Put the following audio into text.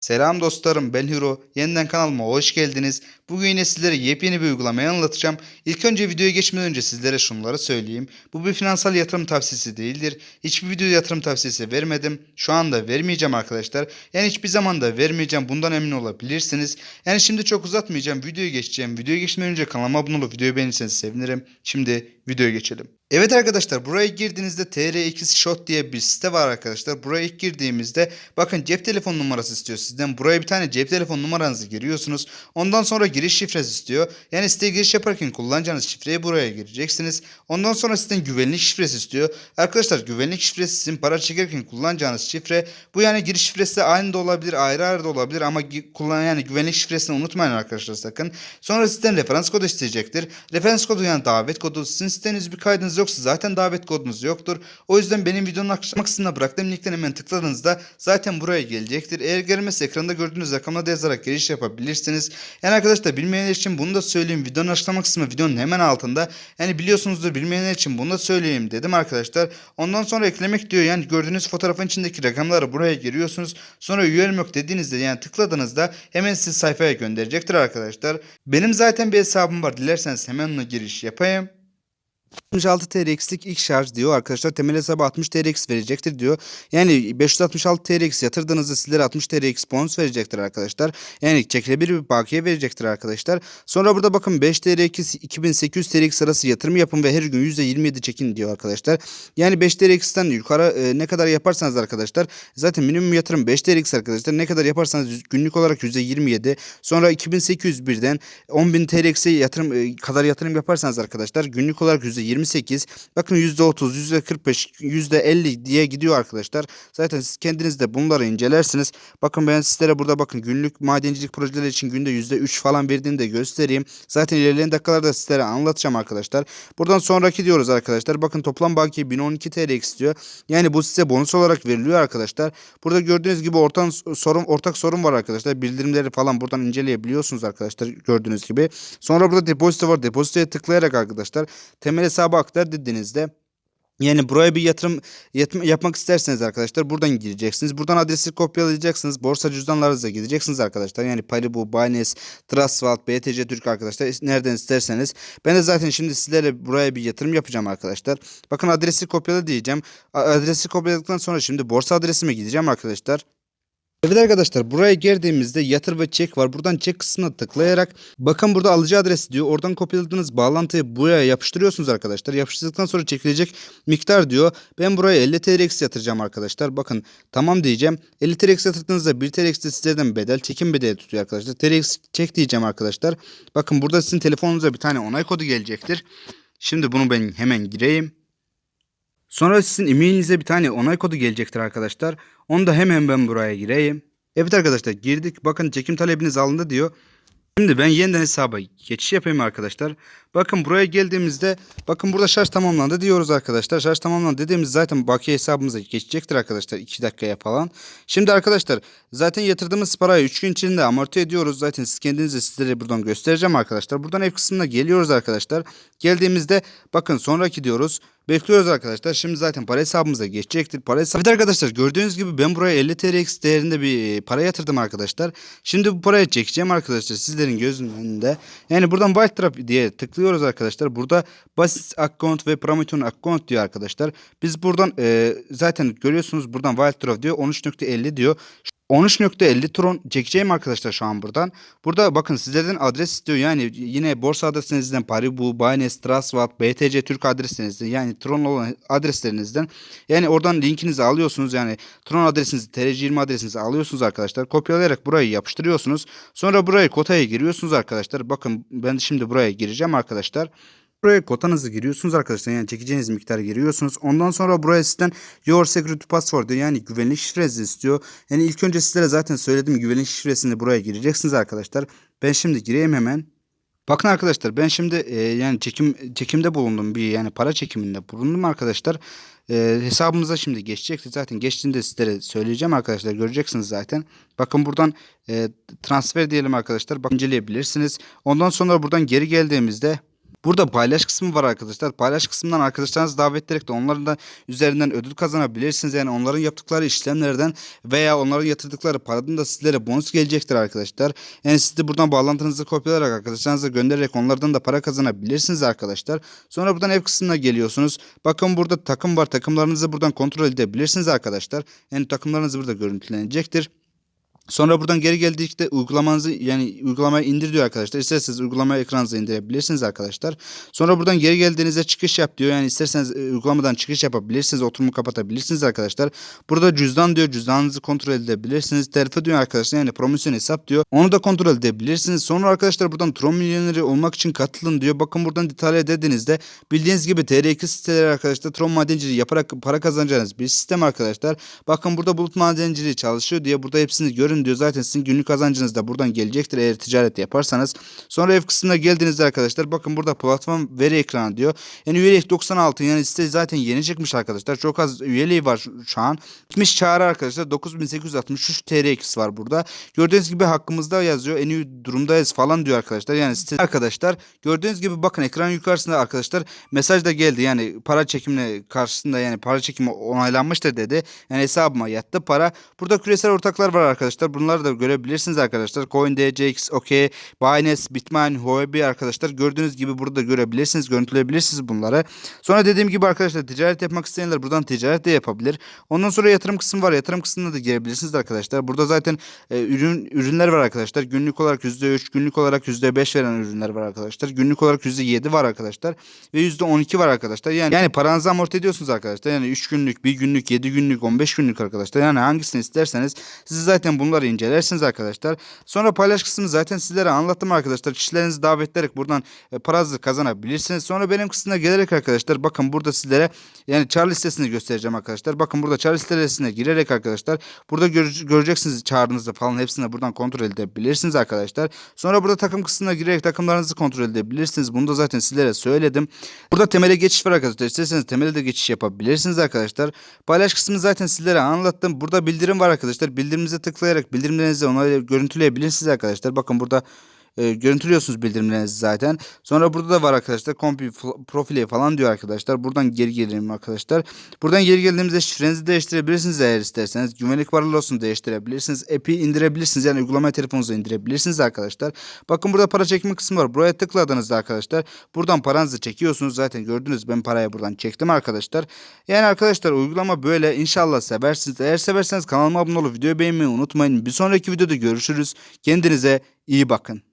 Selam dostlarım ben Hiro. Yeniden kanalıma hoş geldiniz. Bugün yine sizlere yepyeni bir uygulamayı anlatacağım. İlk önce videoya geçmeden önce sizlere şunları söyleyeyim. Bu bir finansal yatırım tavsiyesi değildir. Hiçbir video yatırım tavsiyesi vermedim. Şu anda vermeyeceğim arkadaşlar. Yani hiçbir zaman da vermeyeceğim. Bundan emin olabilirsiniz. Yani şimdi çok uzatmayacağım. Videoya geçeceğim. Videoya geçmeden önce kanalıma abone olup videoyu beğenirseniz sevinirim. Şimdi videoya geçelim. Evet arkadaşlar buraya girdiğinizde TR2 Shot diye bir site var arkadaşlar. Buraya ilk girdiğimizde bakın cep telefon numarası istiyor sizden. Buraya bir tane cep telefon numaranızı giriyorsunuz. Ondan sonra giriş şifresi istiyor. Yani siteye giriş yaparken kullanacağınız şifreyi buraya gireceksiniz. Ondan sonra sizden güvenlik şifresi istiyor. Arkadaşlar güvenlik şifresi sizin para çekerken kullanacağınız şifre. Bu yani giriş şifresi aynı da olabilir ayrı ayrı da olabilir ama kullan yani güvenlik şifresini unutmayın arkadaşlar sakın. Sonra sizden referans kodu isteyecektir. Referans kodu yani davet kodu. Sizin siteniz bir kaydınız yoksa zaten davet kodunuz yoktur. O yüzden benim videonun açıklama kısmına bıraktığım linkten hemen tıkladığınızda zaten buraya gelecektir. Eğer gelmezse ekranda gördüğünüz rakamla da yazarak giriş yapabilirsiniz. Yani arkadaşlar bilmeyenler için bunu da söyleyeyim. Videonun açıklama kısmı videonun hemen altında. Yani biliyorsunuzdur bilmeyenler için bunu da söyleyeyim dedim arkadaşlar. Ondan sonra eklemek diyor. Yani gördüğünüz fotoğrafın içindeki rakamları buraya giriyorsunuz. Sonra üyem yok dediğinizde yani tıkladığınızda hemen sizi sayfaya gönderecektir arkadaşlar. Benim zaten bir hesabım var. Dilerseniz hemen ona giriş yapayım. 66 TRX'lik ilk şarj diyor arkadaşlar. Temel hesabı 60 TRX verecektir diyor. Yani 566 TRX yatırdığınızda sizlere 60 TRX bonus verecektir arkadaşlar. Yani çekilebilir bir bakiye verecektir arkadaşlar. Sonra burada bakın 5 TRX 2800 TRX arası yatırım yapın ve her gün %27 çekin diyor arkadaşlar. Yani 5 TRX'ten yukarı e, ne kadar yaparsanız arkadaşlar zaten minimum yatırım 5 TRX arkadaşlar. Ne kadar yaparsanız günlük olarak %27 sonra 2801'den 10.000 TRX'e yatırım e, kadar yatırım yaparsanız arkadaşlar günlük olarak %28 bakın %30 %45 %50 diye gidiyor arkadaşlar. Zaten siz kendiniz de bunları incelersiniz. Bakın ben sizlere burada bakın günlük madencilik projeleri için günde %3 falan verdiğini de göstereyim. Zaten ilerleyen dakikalarda sizlere anlatacağım arkadaşlar. Buradan sonraki diyoruz arkadaşlar. Bakın toplam bakiye 1012 TL istiyor. Yani bu size bonus olarak veriliyor arkadaşlar. Burada gördüğünüz gibi ortak sorun ortak sorun var arkadaşlar. Bildirimleri falan buradan inceleyebiliyorsunuz arkadaşlar gördüğünüz gibi. Sonra burada depozito var. Depozitoya tıklayarak arkadaşlar temel hesabı aktar dediğinizde yani buraya bir yatırım yapmak isterseniz arkadaşlar buradan gireceksiniz. Buradan adresi kopyalayacaksınız. Borsa cüzdanlarınıza gideceksiniz arkadaşlar. Yani Paribu, Binance, Trustwallet, BTC Türk arkadaşlar nereden isterseniz. Ben de zaten şimdi sizlere buraya bir yatırım yapacağım arkadaşlar. Bakın adresi kopyala diyeceğim. Adresi kopyaladıktan sonra şimdi borsa adresime gideceğim arkadaşlar. Evet arkadaşlar buraya girdiğimizde yatır ve çek var. Buradan çek kısmına tıklayarak bakın burada alıcı adresi diyor. Oradan kopyaladığınız bağlantıyı buraya yapıştırıyorsunuz arkadaşlar. Yapıştırdıktan sonra çekilecek miktar diyor. Ben buraya 50 TRX yatıracağım arkadaşlar. Bakın tamam diyeceğim. 50 TRX yatırdığınızda 1 TRX de sizlerden bedel çekim bedeli tutuyor arkadaşlar. TRX çek diyeceğim arkadaşlar. Bakın burada sizin telefonunuza bir tane onay kodu gelecektir. Şimdi bunu ben hemen gireyim. Sonra sizin e-mailinize bir tane onay kodu gelecektir arkadaşlar. Onu da hemen ben buraya gireyim. Evet arkadaşlar girdik. Bakın çekim talebiniz alındı diyor. Şimdi ben yeniden hesaba geçiş yapayım arkadaşlar. Bakın buraya geldiğimizde bakın burada şarj tamamlandı diyoruz arkadaşlar. Şarj tamamlandı dediğimiz zaten bakiye hesabımıza geçecektir arkadaşlar 2 dakikaya falan. Şimdi arkadaşlar zaten yatırdığımız parayı 3 gün içinde amorti ediyoruz. Zaten siz kendiniz de sizlere buradan göstereceğim arkadaşlar. Buradan ev kısmına geliyoruz arkadaşlar. Geldiğimizde bakın sonraki diyoruz. Bekliyoruz arkadaşlar. Şimdi zaten para hesabımıza geçecektir. Para hesabı. Evet arkadaşlar gördüğünüz gibi ben buraya 50 TRX değerinde bir e, para yatırdım arkadaşlar. Şimdi bu parayı çekeceğim arkadaşlar sizlerin gözünün önünde. Yani buradan White Trap diye tıklıyoruz arkadaşlar. Burada basit account ve Promethean account diyor arkadaşlar. Biz buradan e, zaten görüyorsunuz buradan Wild Trap diyor 13.50 diyor. 13.50 tron çekeceğim arkadaşlar şu an buradan. Burada bakın sizlerden adres istiyor. Yani yine borsa adresinizden Paribu, Binance, Trustwallet, BTC Türk adresinizden yani Tron olan adreslerinizden yani oradan linkinizi alıyorsunuz. Yani Tron adresinizi, TRC20 adresinizi alıyorsunuz arkadaşlar. Kopyalayarak burayı yapıştırıyorsunuz. Sonra buraya kotaya giriyorsunuz arkadaşlar. Bakın ben şimdi buraya gireceğim arkadaşlar. Buraya kotanızı giriyorsunuz arkadaşlar. Yani çekeceğiniz miktarı giriyorsunuz. Ondan sonra buraya sizden Your Security Password. Yani güvenlik şifresi istiyor. Yani ilk önce sizlere zaten söyledim güvenlik şifresini buraya gireceksiniz arkadaşlar. Ben şimdi gireyim hemen. Bakın arkadaşlar ben şimdi e, yani çekim çekimde bulundum bir yani para çekiminde bulundum arkadaşlar. E, hesabımıza şimdi geçecektir zaten geçtiğinde sizlere söyleyeceğim arkadaşlar göreceksiniz zaten. Bakın buradan e, transfer diyelim arkadaşlar. Bak inceleyebilirsiniz. Ondan sonra buradan geri geldiğimizde Burada paylaş kısmı var arkadaşlar. Paylaş kısmından arkadaşlarınızı davet ederek de onların da üzerinden ödül kazanabilirsiniz. Yani onların yaptıkları işlemlerden veya onların yatırdıkları paradan da sizlere bonus gelecektir arkadaşlar. Yani siz de buradan bağlantınızı kopyalayarak arkadaşlarınıza göndererek onlardan da para kazanabilirsiniz arkadaşlar. Sonra buradan ev kısmına geliyorsunuz. Bakın burada takım var. Takımlarınızı buradan kontrol edebilirsiniz arkadaşlar. Yani takımlarınız burada görüntülenecektir. Sonra buradan geri geldikte uygulamanızı yani uygulamayı indir diyor arkadaşlar. İsterseniz uygulamayı ekranınıza indirebilirsiniz arkadaşlar. Sonra buradan geri geldiğinizde çıkış yap diyor. Yani isterseniz e, uygulamadan çıkış yapabilirsiniz. Oturumu kapatabilirsiniz arkadaşlar. Burada cüzdan diyor. Cüzdanınızı kontrol edebilirsiniz. Terfi diyor arkadaşlar. Yani promosyon hesap diyor. Onu da kontrol edebilirsiniz. Sonra arkadaşlar buradan Tron milyoneri olmak için katılın diyor. Bakın buradan detaylı dediğinizde bildiğiniz gibi TR2 siteleri arkadaşlar Tron madenciliği yaparak para kazanacağınız bir sistem arkadaşlar. Bakın burada bulut madenciliği çalışıyor diye burada hepsini görün diyor. Zaten sizin günlük kazancınız da buradan gelecektir eğer ticaret yaparsanız. Sonra ev kısmına geldiğinizde arkadaşlar bakın burada platform veri ekranı diyor. Yani üyelik 96 yani site zaten yeni çıkmış arkadaşlar. Çok az üyeliği var şu- an. Gitmiş çağrı arkadaşlar 9863 TR2'si var burada. Gördüğünüz gibi hakkımızda yazıyor. En iyi durumdayız falan diyor arkadaşlar. Yani site arkadaşlar gördüğünüz gibi bakın ekran yukarısında arkadaşlar mesaj da geldi. Yani para çekimine karşısında yani para çekimi onaylanmıştır dedi. Yani hesabıma yattı para. Burada küresel ortaklar var arkadaşlar. Bunları da görebilirsiniz arkadaşlar. CoinDJX, OK, Binance, Bitmain, Huobi arkadaşlar. Gördüğünüz gibi burada görebilirsiniz, görüntüleyebilirsiniz bunları. Sonra dediğim gibi arkadaşlar ticaret yapmak isteyenler buradan ticaret de yapabilir. Ondan sonra yatırım kısmı var. Yatırım kısmına da girebilirsiniz arkadaşlar. Burada zaten e, ürün ürünler var arkadaşlar. Günlük olarak %3, günlük olarak %5 veren ürünler var arkadaşlar. Günlük olarak %7 var arkadaşlar ve %12 var arkadaşlar. Yani yani paranızı amorti ediyorsunuz arkadaşlar. Yani 3 günlük, 1 günlük, 7 günlük, 15 günlük arkadaşlar. Yani hangisini isterseniz siz zaten bunları incelersiniz arkadaşlar. Sonra paylaş kısmını zaten sizlere anlattım arkadaşlar. Kişilerinizi davet ederek buradan e, paranızı kazanabilirsiniz. Sonra benim kısmına gelerek arkadaşlar bakın burada sizlere yani çağrı listesini göstereceğim arkadaşlar. Bakın burada çağrı listesine girerek arkadaşlar burada göre- göreceksiniz çağrınızı falan hepsini buradan kontrol edebilirsiniz arkadaşlar. Sonra burada takım kısmına girerek takımlarınızı kontrol edebilirsiniz. Bunu da zaten sizlere söyledim. Burada temele geçiş var arkadaşlar. İsterseniz temele de geçiş yapabilirsiniz arkadaşlar. Paylaş kısmını zaten sizlere anlattım. Burada bildirim var arkadaşlar. Bildirimimize tıklayarak bildirimlerinizi ona görüntüleyebilirsiniz arkadaşlar. Bakın burada e, görüntülüyorsunuz bildirimlerinizi zaten. Sonra burada da var arkadaşlar kompi profili falan diyor arkadaşlar. Buradan geri gelelim arkadaşlar. Buradan geri geldiğimizde şifrenizi değiştirebilirsiniz eğer isterseniz. Güvenlik varlığını değiştirebilirsiniz. App'i indirebilirsiniz. Yani uygulamayı telefonunuza indirebilirsiniz arkadaşlar. Bakın burada para çekme kısmı var. Buraya tıkladığınızda arkadaşlar buradan paranızı çekiyorsunuz. Zaten gördünüz ben parayı buradan çektim arkadaşlar. Yani arkadaşlar uygulama böyle. İnşallah seversiniz. Eğer severseniz kanalıma abone olup videoyu beğenmeyi unutmayın. Bir sonraki videoda görüşürüz. Kendinize iyi bakın.